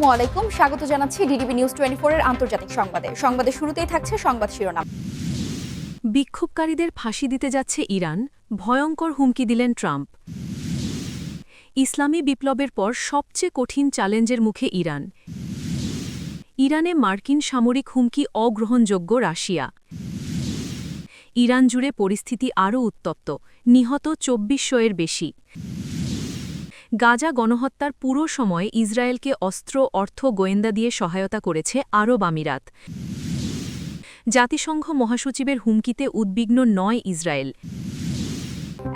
আসসালামু আলাইকুম। স্বাগত জানাচ্ছি ডিডিবি নিউজ টোয়েন্টি এর আন্তর্জাতিক সংবাদে। সংবাদের শুরুতেই থাকছে সংবাদ শিরোনাম। বিক্ষোভকারীদের ফাঁসি দিতে যাচ্ছে ইরান, ভয়ঙ্কর হুমকি দিলেন ট্রাম্প। ইসলামী বিপ্লবের পর সবচেয়ে কঠিন চ্যালেঞ্জের মুখে ইরান। ইরানে মার্কিন সামরিক হুমকি অগ্রহণযোগ্য রাশিয়া। ইরান জুড়ে পরিস্থিতি আরও উত্তপ্ত, নিহত চব্বিশশো এর বেশি। গাজা গণহত্যার পুরো সময় ইসরায়েলকে অস্ত্র অর্থ গোয়েন্দা দিয়ে সহায়তা করেছে আরব আমিরাত। জাতিসংঘ মহাসচিবের হুমকিতে উদ্বিগ্ন নয় ইসরায়েল।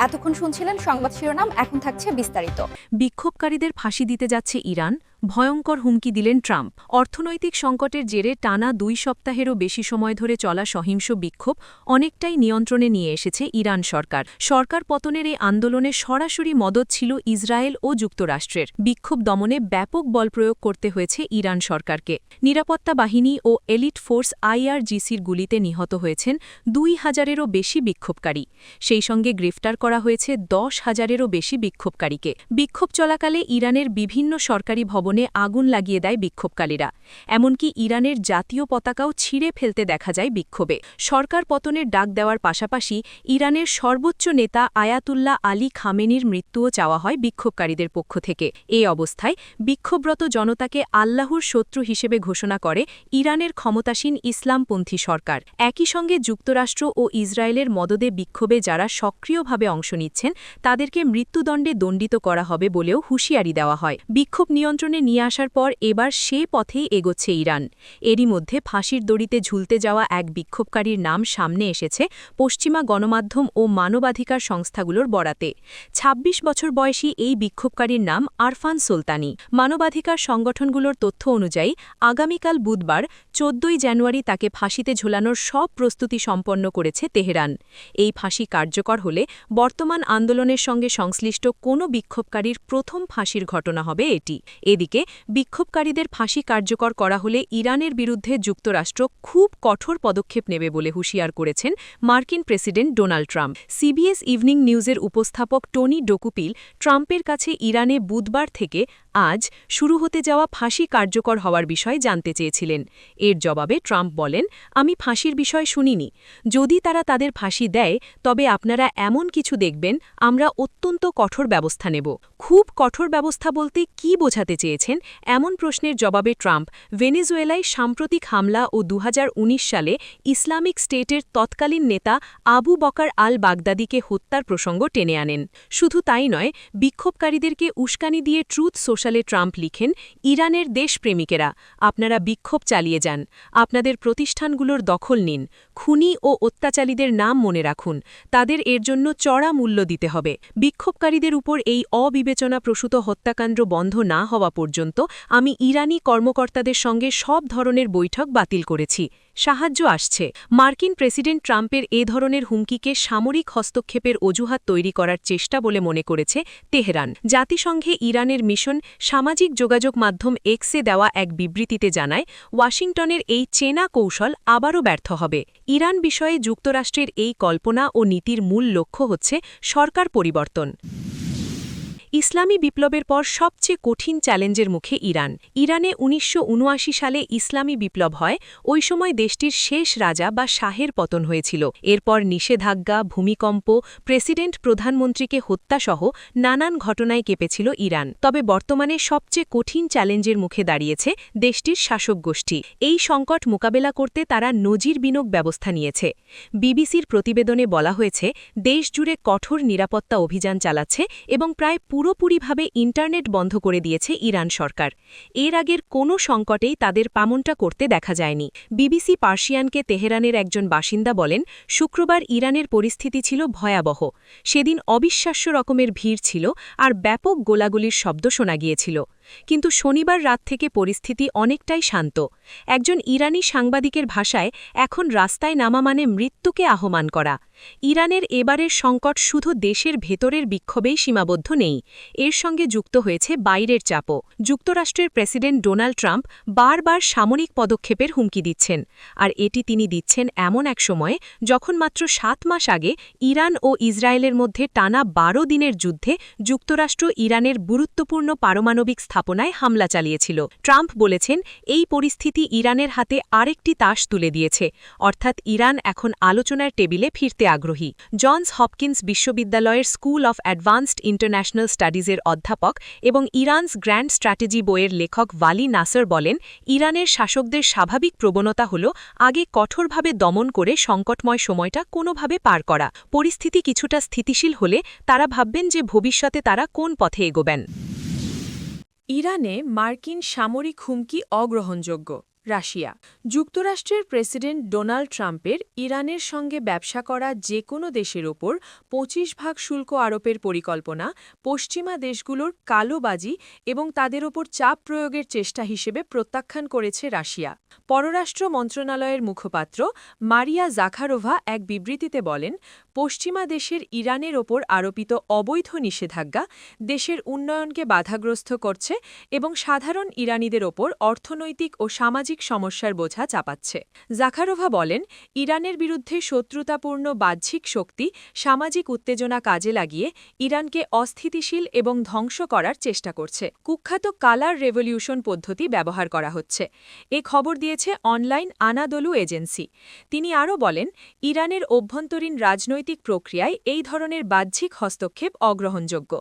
এতক্ষণ শুনছিলেন সংবাদ শিরোনাম এখন থাকছে বিস্তারিত। বিক্ষোভকারীদের ফাঁসি দিতে যাচ্ছে ইরান। ভয়ঙ্কর হুমকি দিলেন ট্রাম্প। অর্থনৈতিক সংকটের জেরে টানা দুই সপ্তাহেরও বেশি সময় ধরে চলা সহিংস বিক্ষোভ অনেকটাই নিয়ন্ত্রণে নিয়ে এসেছে ইরান সরকার। সরকার পতনের এই আন্দোলনে সরাসরি মদত ছিল ইসরায়েল ও যুক্তরাষ্ট্রের। বিক্ষোভ দমনে ব্যাপক বল প্রয়োগ করতে হয়েছে ইরান সরকারকে। নিরাপত্তা বাহিনী ও এলিট ফোর্স আইআরজিসির গুলিতে নিহত হয়েছেন দুই হাজারেরও বেশি বিক্ষোভকারী। সেই সঙ্গে গ্রেফতার করা হয়েছে দশ হাজারেরও বেশি বিক্ষোভকারীকে। বিক্ষোভ চলাকালে ইরানের বিভিন্ন সরকারি ভবনে আগুন লাগিয়ে দেয় বিক্ষোভকারীরা। এমনকি ইরানের জাতীয় পতাকাও ছিঁড়ে ফেলতে দেখা যায় বিক্ষোভে। সরকার পতনের ডাক দেওয়ার পাশাপাশি ইরানের সর্বোচ্চ নেতা আয়াতুল্লাহ আলী খামেনির মৃত্যুও চাওয়া হয় বিক্ষোভকারীদের পক্ষ থেকে। এই অবস্থায় বিক্ষোভরত জনতাকে আল্লাহর শত্রু হিসেবে ঘোষণা করে ইরানের ক্ষমতাসীন ইসলামপন্থী সরকার। একই সঙ্গে যুক্তরাষ্ট্র ও ইসরায়েলের মদদে বিক্ষোভে যারা সক্রিয়ভাবে অংশ নিচ্ছেন, তাদেরকে মৃত্যুদণ্ডে দণ্ডিত করা হবে বলেও হুঁশিয়ারি দেওয়া হয়। বিক্ষোভ নিয়ন্ত্রণে নিয়ে আসার পর এবার সে পথেই এগোচ্ছে ইরান। এরই মধ্যে ফাঁসির দড়িতে ঝুলতে যাওয়া এক বিক্ষোভকারীর নাম সামনে এসেছে পশ্চিমা গণমাধ্যম ও মানবাধিকার সংস্থাগুলোর বরাতে। ২৬ বছর বয়সী এই বিক্ষোভকারীর নাম আরফান সুলতানি। মানবাধিকার সংগঠনগুলোর তথ্য অনুযায়ী, আগামীকাল বুধবার, চোদ্দই জানুয়ারি তাকে ফাঁসিতে ঝোলানোর সব প্রস্তুতি সম্পন্ন করেছে তেহরান। এই ফাঁসি কার্যকর হলে বর্তমান আন্দোলনের সঙ্গে সংশ্লিষ্ট কোনো বিক্ষোভকারীর প্রথম ফাঁসির ঘটনা হবে এটি। এদিকে বিক্ষোভকারীদের ফাঁসি কার্যকর করা হলে ইরানের বিরুদ্ধে যুক্তরাষ্ট্র খুব কঠোর পদক্ষেপ নেবে বলে হুঁশিয়ার করেছেন মার্কিন president Donald Trump. CBS evening নিউজের উপস্থাপক টনি ডোকুপিল ট্রাম্পের কাছে ইরানে বুধবার থেকে আজ শুরু হতে যাওয়া ফাঁসি কার্যকর হওয়ার বিষয়ে জানতে চেয়েছিলেন। এর জবাবে ট্রাম্প বলেন, আমি ফাঁসির বিষয় শুনিনি। যদি তারা তাদের ফাঁসি দেয়, তবে আপনারা এমন কিছু দেখবেন, আমরা অত্যন্ত কঠোর ব্যবস্থা নেব। খুব কঠোর ব্যবস্থা বলতে কি বোঝাতে চেয়েছেন এমন প্রশ্নের জবাবে ট্রাম্প, ভেনেজুয়েলায় সাম্প্রতিক হামলা ও দুহাজার উনিশ সালে ইসলামিক স্টেটের তৎকালীন নেতা আবু বকার আল বাগদাদিকে হত্যার প্রসঙ্গ টেনে আনেন। শুধু তাই নয়, বিক্ষোভকারীদেরকে উস্কানি দিয়ে ট্রুথ সোশ্যালে ট্রাম্প লিখেন, ইরানের দেশপ্রেমিকেরা, আপনারা বিক্ষোভ চালিয়ে যান। আপনাদের প্রতিষ্ঠানগুলোর দখল নিন। খুনি ও অত্যাচারীদের নাম মনে রাখুন। তাদের এর জন্য চড়া মূল্য দিতে হবে। বিক্ষোভকারীদের উপর এই অবিবেচনা প্রসূত হত্যাকাণ্ড বন্ধ না হওয়া পর্যন্ত আমি ইরানি কর্মকর্তাদের সঙ্গে সব ধরনের বৈঠক বাতিল করেছি। সাহায্য আসছে। মার্কিন প্রেসিডেন্ট ট্রাম্পের এ ধরনের হুমকিকে সামরিক হস্তক্ষেপের অজুহাত তৈরি করার চেষ্টা বলে মনে করেছে তেহরান। জাতিসংঘে ইরানের মিশন সামাজিক যোগাযোগ মাধ্যম এক্সে দেওয়া এক বিবৃতিতে জানায়, ওয়াশিংটনের এই চেনা কৌশল আবারও ব্যর্থ হবে। ইরান বিষয়ে যুক্তরাষ্ট্রের এই কল্পনা ও নীতির মূল লক্ষ্য হচ্ছে সরকার পরিবর্তন। ইসলামী বিপ্লবের পর সবচেয়ে কঠিন চ্যালেঞ্জের মুখে ইরান। ইরানে উনিশশো উনআশি সালে ইসলামী বিপ্লব হয়, ওই সময় দেশটির শেষ রাজা বা শাহের পতন হয়েছিল। এরপর নিষেধাজ্ঞা, ভূমিকম্প, প্রেসিডেন্ট, প্রধানমন্ত্রীকে হত্যাসহ নানান ঘটনায় কেঁপেছিল ইরান। তবে বর্তমানে সবচেয়ে কঠিন চ্যালেঞ্জের মুখে দাঁড়িয়েছে দেশটির শাসক গোষ্ঠী। এই সংকট মোকাবেলা করতে তারা নজির বিনোগ ব্যবস্থা নিয়েছে। বিবিসির প্রতিবেদনে বলা হয়েছে, দেশজুড়ে কঠোর নিরাপত্তা অভিযান চালাচ্ছে এবং প্রায় পুরোপুরিভাবে ইন্টারনেট বন্ধ করে দিয়েছে ইরান সরকার। এর আগের কোনো সংকটেই তাদের পামনটা করতে দেখা যায়নি। বিবিসি পার্সিয়ানকে তেহরানের একজন বাসিন্দা বলেন, শুক্রবার ইরানের পরিস্থিতি ছিল ভয়াবহ। সেদিন অবিশ্বাস্য রকমের ভিড় ছিল আর ব্যাপক গোলাগুলির শব্দ শোনা গিয়েছিল। কিন্তু শনিবার রাত থেকে পরিস্থিতি অনেকটাই শান্ত। একজন ইরানি সাংবাদিকের ভাষায় এখন রাস্তায় নামা মানে মৃত্যুকে আহ্বান করা। ইরানের এবারের সংকট শুধু দেশের ভেতরের বিক্ষোভেই সীমাবদ্ধ নেই। এর সঙ্গে যুক্ত হয়েছে বাইরের চাপও। যুক্তরাষ্ট্রের প্রেসিডেন্ট ডোনাল্ড ট্রাম্প বারবার সামরিক পদক্ষেপের হুমকি দিচ্ছেন। আর এটি তিনি দিচ্ছেন এমন এক সময়ে যখন মাত্র সাত মাস আগে ইরান ও ইসরায়েলের মধ্যে টানা বারো দিনের যুদ্ধে যুক্তরাষ্ট্র ইরানের গুরুত্বপূর্ণ পারমাণবিক স্থাপনায় হামলা চালিয়েছিল। ট্রাম্প বলেছেন, এই পরিস্থিতি ইরানের হাতে আরেকটি তাস তুলে দিয়েছে। অর্থাৎ ইরান এখন আলোচনার টেবিলে ফিরতে আগ্রহী। জনস হপকিন্স বিশ্ববিদ্যালয়ের স্কুল অফ অ্যাডভান্সড ইন্টারন্যাশনাল স্টাডিজের অধ্যাপক এবং ইরানস গ্র্যান্ড স্ট্র্যাটেজি বইয়ের লেখক ওয়ালি নাসর বলেন, ইরানের শাসকদের স্বাভাবিক প্রবণতা হল, আগে কঠোরভাবে দমন করে সংকটময় সময়টা কোনোভাবে পার করা। পরিস্থিতি কিছুটা স্থিতিশীল হলে তারা ভাববেন যে ভবিষ্যতে তারা কোন পথে এগোবেন। ইরানে মার্কিন সামরিক হুমকি অগ্রহণযোগ্য। রাশিয়া। যুক্তরাষ্ট্রের প্রেসিডেন্ট ডোনাল্ড ট্রাম্পের ইরানের সঙ্গে ব্যবসা করা যে কোনো দেশের ওপর পঁচিশ ভাগ শুল্ক আরোপের পরিকল্পনা, পশ্চিমা দেশগুলোর কালোবাজি এবং তাদের ওপর চাপ প্রয়োগের চেষ্টা হিসেবে প্রত্যাখ্যান করেছে রাশিয়া। পররাষ্ট্র মন্ত্রণালয়ের মুখপাত্র মারিয়া জাখারোভা এক বিবৃতিতে বলেন, পশ্চিমা দেশের ইরানের ওপর আরোপিত অবৈধ নিষেধাজ্ঞা দেশের উন্নয়নকে বাধাগ্রস্ত করছে এবং সাধারণ ইরানিদের ওপর অর্থনৈতিক ও সামাজিক সমস্যার বোঝা চাপাচ্ছে। জাখারোভা বলেন, ইরানের বিরুদ্ধে শত্রুতাপূর্ণ বাহ্যিক শক্তি সামাজিক উত্তেজনা কাজে লাগিয়ে ইরানকে অস্থিতিশীল এবং ধ্বংস করার চেষ্টা করছে। কুখ্যাত কালার রেভলিউশন পদ্ধতি ব্যবহার করা হচ্ছে। এ খবর দিয়েছে অনলাইন আনাদলু এজেন্সি। তিনি আরও বলেন, ইরানের অভ্যন্তরীণ রাজনৈতিক প্রক্রিয়ায় এই ধরনের বাহ্যিক হস্তক্ষেপ অগ্রহণযোগ্য।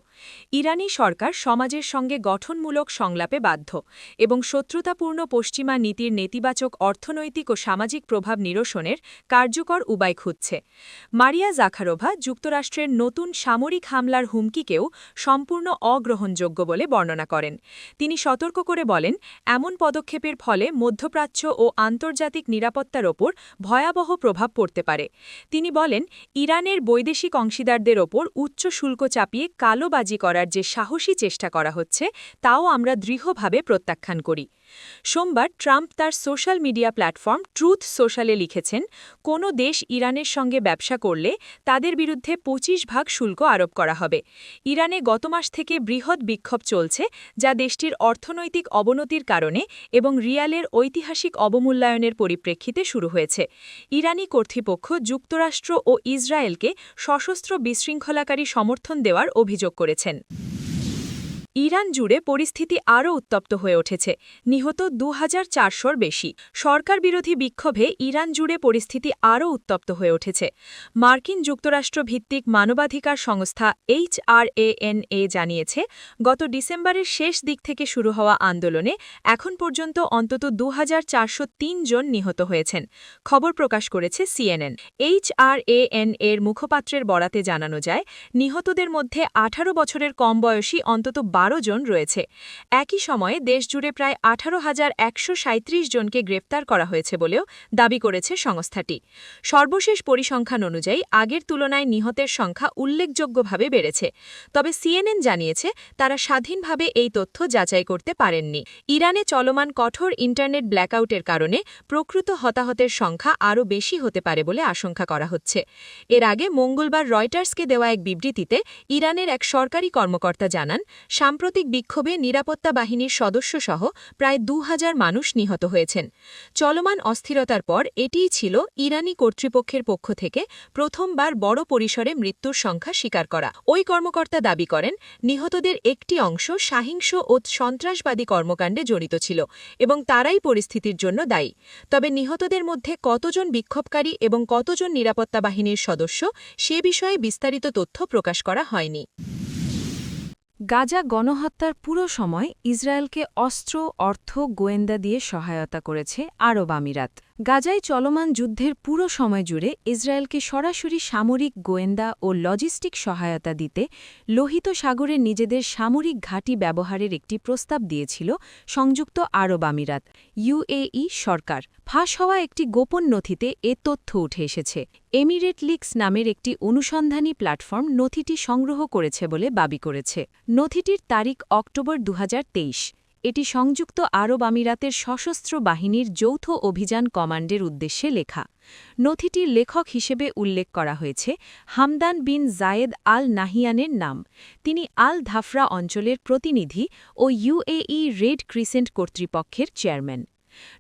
ইরানি সরকার সমাজের সঙ্গে গঠনমূলক সংলাপে বাধ্য এবং শত্রুতাপূর্ণ পশ্চিমা নীতির নেতিবাচক, অর্থনৈতিক ও সামাজিক প্রভাব নিরসনের কার্যকর উপায় খুঁজছে। মারিয়া জাখারোভা যুক্তরাষ্ট্রের নতুন সামরিক হামলার হুমকিকেও সম্পূর্ণ অগ্রহণযোগ্য বলে বর্ণনা করেন। তিনি সতর্ক করে বলেন, এমন পদক্ষেপের ফলে মধ্যপ্রাচ্য ও আন্তর্জাতিক নিরাপত্তার ওপর ভয়াবহ প্রভাব পড়তে পারে। তিনি বলেন, ইরানের বৈদেশিক অংশীদারদের ওপর উচ্চ শুল্ক চাপিয়ে কালোবাজি করার যে সাহসী চেষ্টা করা হচ্ছে, তাও আমরা দৃঢ়ভাবে প্রত্যাখ্যান করি। সোমবার ট্রাম্প তার সোশ্যাল মিডিয়া প্ল্যাটফর্ম ট্রুথ সোশ্যালে লিখেছেন, কোনো দেশ ইরানের সঙ্গে ব্যবসা করলে তাদের বিরুদ্ধে ২৫ ভাগ শুল্ক আরোপ করা হবে। ইরানে গত মাস থেকে বৃহৎ বিক্ষোভ চলছে, যা দেশটির অর্থনৈতিক অবনতির কারণে এবং রিয়ালের ঐতিহাসিক অবমূল্যায়নের পরিপ্রেক্ষিতে শুরু হয়েছে। ইরানি কর্তৃপক্ষ যুক্তরাষ্ট্র ও ইসরায়েলকে সশস্ত্র বিশৃঙ্খলাকারী সমর্থন দেওয়ার অভিযোগ করেছেন। ইরান জুড়ে পরিস্থিতি আরও উত্তপ্ত হয়ে উঠেছে। নিহত দু হাজার বেশি। সরকার বিরোধী বিক্ষোভে ইরান জুড়ে পরিস্থিতি আরও উত্তপ্ত হয়ে উঠেছে। মার্কিন যুক্তরাষ্ট্র ভিত্তিক মানবাধিকার সংস্থা এইচআরএএনএ জানিয়েছে, গত ডিসেম্বরের শেষ দিক থেকে শুরু হওয়া আন্দোলনে এখন পর্যন্ত অন্তত দুহাজার চারশো তিন জন নিহত হয়েছেন, খবর প্রকাশ করেছে সিএনএন। এইচআরএএন এর মুখপাত্রের বরাতে জানানো যায়, নিহতদের মধ্যে আঠারো বছরের কম বয়সী অন্তত বারো জন রয়েছে। একই সময়ে দেশজুড়ে প্রায় আঠারো হাজার একশো জনকে গ্রেপ্তার করা হয়েছে বলেও দাবি করেছে সংস্থাটি। সর্বশেষ পরিসংখ্যান অনুযায়ী আগের তুলনায় নিহতের সংখ্যা উল্লেখযোগ্যভাবে বেড়েছে। তবে সিএনএন জানিয়েছে, তারা স্বাধীনভাবে এই তথ্য যাচাই করতে পারেননি। ইরানে চলমান কঠোর ইন্টারনেট ব্ল্যাকআউটের কারণে প্রকৃত হতাহতের সংখ্যা আরও বেশি হতে পারে বলে আশঙ্কা করা হচ্ছে। এর আগে মঙ্গলবার রয়টার্সকে দেওয়া এক বিবৃতিতে ইরানের এক সরকারি কর্মকর্তা জানান সাম্প্রতিক বিক্ষোভে নিরাপত্তা বাহিনীর সদস্যসহ প্রায় দু হাজার মানুষ নিহত হয়েছেন। চলমান অস্থিরতার পর এটিই ছিল ইরানি কর্তৃপক্ষের পক্ষ থেকে প্রথমবার বড় পরিসরে মৃত্যুর সংখ্যা স্বীকার করা। ওই কর্মকর্তা দাবি করেন, নিহতদের একটি অংশ সাহিংস ও সন্ত্রাসবাদী কর্মকাণ্ডে জড়িত ছিল এবং তারাই পরিস্থিতির জন্য দায়ী। তবে নিহতদের মধ্যে কতজন বিক্ষোভকারী এবং কতজন নিরাপত্তা বাহিনীর সদস্য, সে বিষয়ে বিস্তারিত তথ্য প্রকাশ করা হয়নি। গাজা গণহত্যার পুরো সময় ইসরায়েলকে অস্ত্র অর্থ গোয়েন্দা দিয়ে সহায়তা করেছে আরব আমিরাত। গাজায় চলমান যুদ্ধের পুরো সময় জুড়ে ইসরায়েলকে সরাসরি সামরিক গোয়েন্দা ও লজিস্টিক সহায়তা দিতে লোহিত সাগরে নিজেদের সামরিক ঘাঁটি ব্যবহারের একটি প্রস্তাব দিয়েছিল সংযুক্ত আরব আমিরাত ইউএই সরকার। ফাঁস হওয়া একটি গোপন নথিতে এ তথ্য উঠে এসেছে। এমিরেট লিক্স নামের একটি অনুসন্ধানী প্ল্যাটফর্ম নথিটি সংগ্রহ করেছে বলে দাবি করেছে। নথিটির তারিখ অক্টোবর দুহাজার তেইশ। এটি সংযুক্ত আরব আমিরাতের সশস্ত্র বাহিনীর যৌথ অভিযান কমান্ডের উদ্দেশ্যে লেখা। নথিটির লেখক হিসেবে উল্লেখ করা হয়েছে হামদান বিন জায়েদ আল নাহিয়ানের নাম। তিনি আল ধাফরা অঞ্চলের প্রতিনিধি ও ইউএই রেড ক্রিসেন্ট কর্তৃপক্ষের চেয়ারম্যান।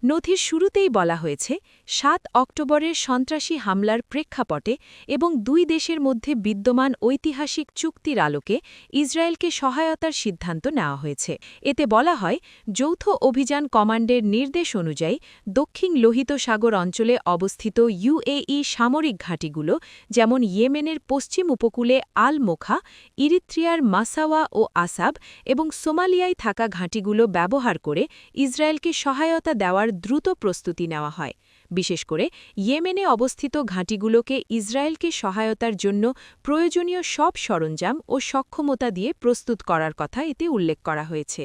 নথির শুরুতেই বলা হয়েছে, সাত অক্টোবরের সন্ত্রাসী হামলার প্রেক্ষাপটে এবং দুই দেশের মধ্যে বিদ্যমান ঐতিহাসিক চুক্তির আলোকে ইসরায়েলকে সহায়তার সিদ্ধান্ত নেওয়া হয়েছে। এতে বলা হয়, যৌথ অভিযান কমান্ডের নির্দেশ অনুযায়ী দক্ষিণ লোহিত সাগর অঞ্চলে অবস্থিত ইউএই সামরিক ঘাঁটিগুলো, যেমন ইয়েমেনের পশ্চিম উপকূলে আল মোখা ইরিত্রিয়ার মাসাওয়া ও আসাব এবং সোমালিয়ায় থাকা ঘাঁটিগুলো ব্যবহার করে ইসরায়েলকে সহায়তা দেওয়ার দ্রুত প্রস্তুতি নেওয়া হয়। বিশেষ করে ইয়েমেনে অবস্থিত ঘাঁটিগুলোকে ইসরায়েলকে সহায়তার জন্য প্রয়োজনীয় সব সরঞ্জাম ও সক্ষমতা দিয়ে প্রস্তুত করার কথা এতে উল্লেখ করা হয়েছে।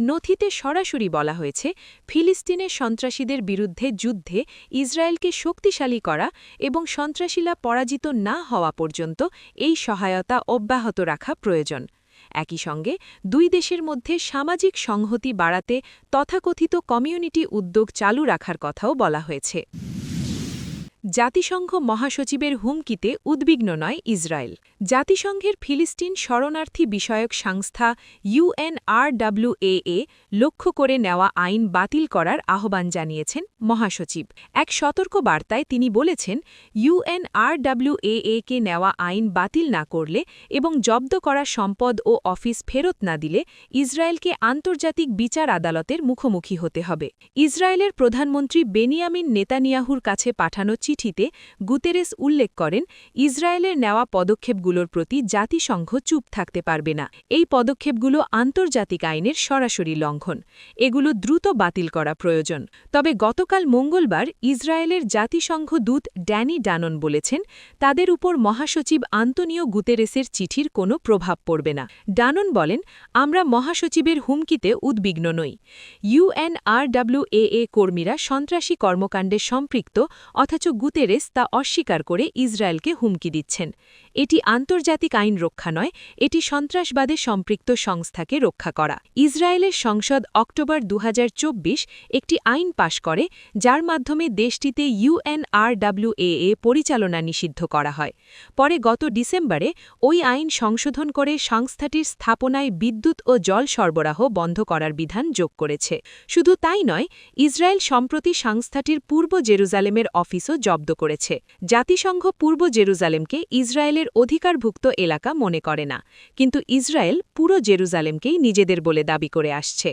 নথিতে সরাসরি বলা হয়েছে ফিলিস্তিনের সন্ত্রাসীদের বিরুদ্ধে যুদ্ধে ইসরায়েলকে শক্তিশালী করা এবং সন্ত্রাসীরা পরাজিত না হওয়া পর্যন্ত এই সহায়তা অব্যাহত রাখা প্রয়োজন। একই সঙ্গে দুই দেশের মধ্যে সামাজিক সংহতি বাড়াতে তথাকথিত কমিউনিটি উদ্যোগ চালু রাখার কথাও বলা হয়েছে। জাতিসংঘ মহাসচিবের হুমকিতে উদ্বিগ্ন নয় ইসরায়েল। জাতিসংঘের ফিলিস্তিন শরণার্থী বিষয়ক সংস্থা ইউএনআরডব্লিউএএ লক্ষ্য করে নেওয়া আইন বাতিল করার আহ্বান জানিয়েছেন মহাসচিব। এক সতর্ক বার্তায় তিনি বলেছেন ইউএনআরডব্লিউএএ-কে নেওয়া আইন বাতিল না করলে এবং জব্দ করা সম্পদ ও অফিস ফেরত না দিলে ইসরায়েলকে আন্তর্জাতিক বিচার আদালতের মুখোমুখি হতে হবে। ইসরায়েলের প্রধানমন্ত্রী বেনিয়ামিন নেতানিয়াহুর কাছে পাঠানো চিঠিতে গুতেরেস উল্লেখ করেন, ইসরায়েলের নেওয়া পদক্ষেপগুলোর প্রতি জাতিসংঘ চুপ থাকতে পারবে না। এই পদক্ষেপগুলো আন্তর্জাতিক আইনের সরাসরি লঙ্ঘন। এগুলো দ্রুত বাতিল করা প্রয়োজন। তবে গতকাল মঙ্গলবার ইসরায়েলের জাতিসংঘ দূত ড্যানি ডানন বলেছেন, তাদের উপর মহাসচিব আন্তনিও গুতেরেসের চিঠির কোনো প্রভাব পড়বে না। ডানন বলেন, আমরা মহাসচিবের হুমকিতে উদ্বিগ্ন নই। ইউএনআরডব্লিউএএ কর্মীরা সন্ত্রাসী কর্মকাণ্ডে সম্পৃক্ত, অথচ গুতেরেস তা অস্বীকার করে ইসরায়েলকে হুমকি দিচ্ছেন। এটি আন্তর্জাতিক আইন রক্ষা নয়, এটি সন্ত্রাসবাদে সম্পৃক্ত সংস্থাকে রক্ষা করা। ইসরায়েলের সংসদ অক্টোবর দু হাজার চব্বিশ একটি আইন পাশ করে, যার মাধ্যমে দেশটিতে ইউএনআরডব্লিউএএ পরিচালনা নিষিদ্ধ করা হয়। পরে গত ডিসেম্বরে ওই আইন সংশোধন করে সংস্থাটির স্থাপনায় বিদ্যুৎ ও জল সরবরাহ বন্ধ করার বিধান যোগ করেছে। শুধু তাই নয়, ইসরায়েল সম্প্রতি সংস্থাটির পূর্ব জেরুজালেমের অফিসও জব্দ করেছে। জাতিসংঘ পূর্ব জেরুজালেমকে ইসরায়েলের অধিকারভুক্ত এলাকা মনে করে না। কিন্তু ইসরায়েল পুরো জেরুজালেমকেই নিজেদের বলে দাবি করে আসছে।